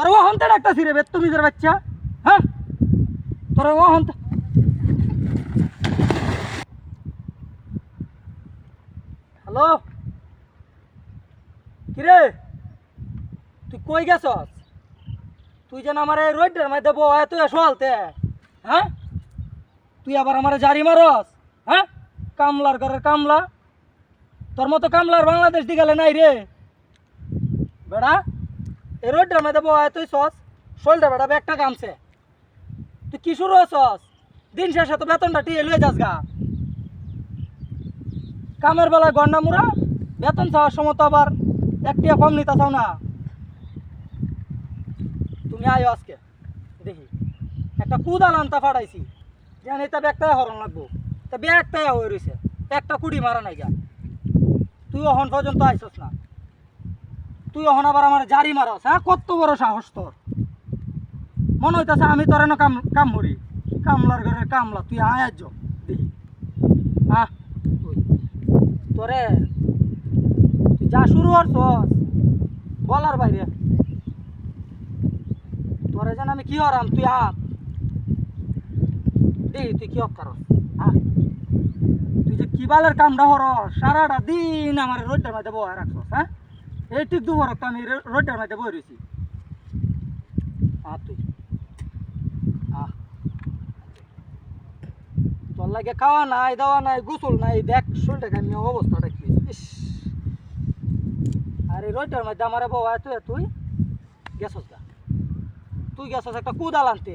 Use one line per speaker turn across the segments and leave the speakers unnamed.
তোর ও হন্তে ডাকতাছি রে বেত্তমিজের বাচ্চা হ্যাঁ? তোর ও হন্তে হ্যালো? কিরে? তুই কই গেছস? তুই যেন আমার এই রোডের মধ্যে বউ তুই সলতে হ্যাঁ? তুই আবার আমার জারি মারস হ্যাঁ? কামলার ঘরের কামলা। তোর মতো কামলার বাংলাদেশ দিগালে নাই রে। বেড়া এই রোডের মধ্যে বউ তুই সস শোলটা বেড়া ব্যাগটা কামছে তুই কি শুরু হসস দিন শেষে তো বেতনটা টিয়ে লয়ে যাস গা। কামের বেলায় গন্ডা মুড়া, বেতন চাওয়ার সময় তো আবার একটিয়া কম নিতে চাও না। তুমি আয়ো আজকে, দেখি। একটা কুদাল আনতা ফাটাইছি যেন এটা ব্যাগটাই হরণ লাগবো। তা ব্যাগটাই হয়ে রয়েছে একটা কুড়ি মারা নাই গা। তুই অহন পর্যন্ত আইসস না। তুই অহন আবার আমার জারি মারস হ্যাঁ? কত বড় সাহস তোর? মনে হইতাছে আমি তোর এনে কাম কাম করি কামলার ঘরের কামলা, তুই আয় আজ দেখি। হ্যাঁ? তোরে তুই যা শুরু করছস বলার বাইরে। তোরে যেন আমি কি হরাম তুই আ দেখি তুই কি অক্কার তুই যে কি বালের কামটা হর সারাটা দিন আমার রোডটার মধ্যে বয়ে রাখছস হ্যাঁ? এই ঠিক দুবার তো আমি রোডটার মধ্যে বয়ে রয়েছি। তুই। তোর লাগে খাওয়া নাই, দাওয়া নাই, গোসল নাই, দেখ, শরীরটা কেমন অবস্থাটা কি ইস। আরে রোডটার মধ্যে আমার বউ তুই তুই। গেছস গা। তুই গেছস একটা কুদাল আনতে।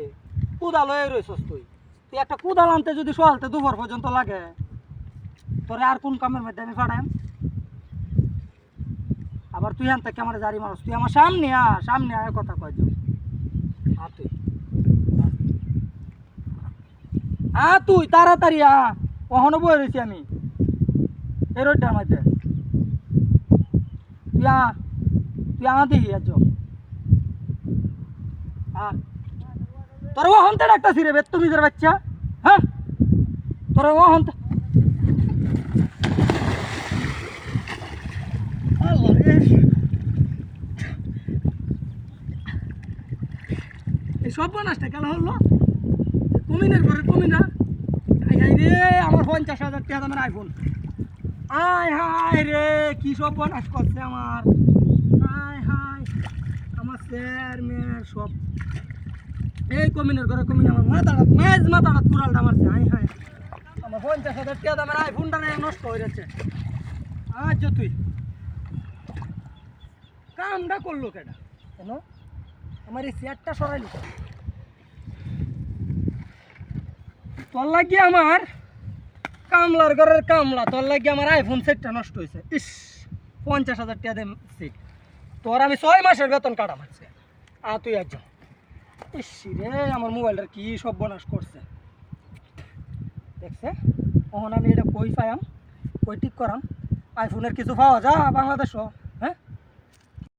কুদাল হয়ে রয়েছস তুই। তুই একটা কুদাল আনতে যদি সকালতে দুপুর পর্যন্ত লাগে, তোরে আর কোন কামের মধ্যে আমি ফাড়াম আবার তুই আনতে আমার জারি মারস, তুই আমার সামনে আ সামনে আয়, কথা কয় যাও আ তুই। আ। তুই, তাড়াতাড়ি আ। কখনো বয়ে রয়েছি আমি। এই রোডটার মধ্যে। তুই আ তুই আ দেখি আজ। তোর ও হন্তে ডাকতাছি রে বেত্তমিজের বাচ্চা হ্যাঁ? তোর ও হন্তে আল্লাহ রে। এই সব বানাসটা কেন হলো? কমিনের ঘরে কমিনা আই হাই রে, আমার পঞ্চাশ হাজার টাকা দামের আইফোন আয় হায় রে, কি সব বানাস করছে আমার। হায় হায়, আমার স্যার, মেয়ের সব। এই কমিনের ঘরে কমিন আমার মাথাটা মেজ মাথাটা কুড়ালটা মারছে হায় হায়, আমার পঞ্চাশ হাজার টাকা দামের আইফোনটা নষ্ট হয়ে যাচ্ছে। আজ তুই, কামটা করল কেটা কেন? আমার এই চেয়ারটা সরাইলি? তোর লাগিয়ে আমার কামলার ঘরের কামলা, তোর লাগিয়ে আমার আইফোন সেটটা নষ্ট হয়েছে। ইস, পঞ্চাশ হাজার টাকা দেন সেট তোর আমি ছয় মাসের বেতন কাটা মারছে। আ, তুই যা। ইস, রে, আমার মোবাইলটার কি সব বনাস করছে। দেখছে? তখন আমি এটা কই পাইম কই ঠিক করাম? আইফোনের কিছু পাওয়া যা, বাংলাদেশও।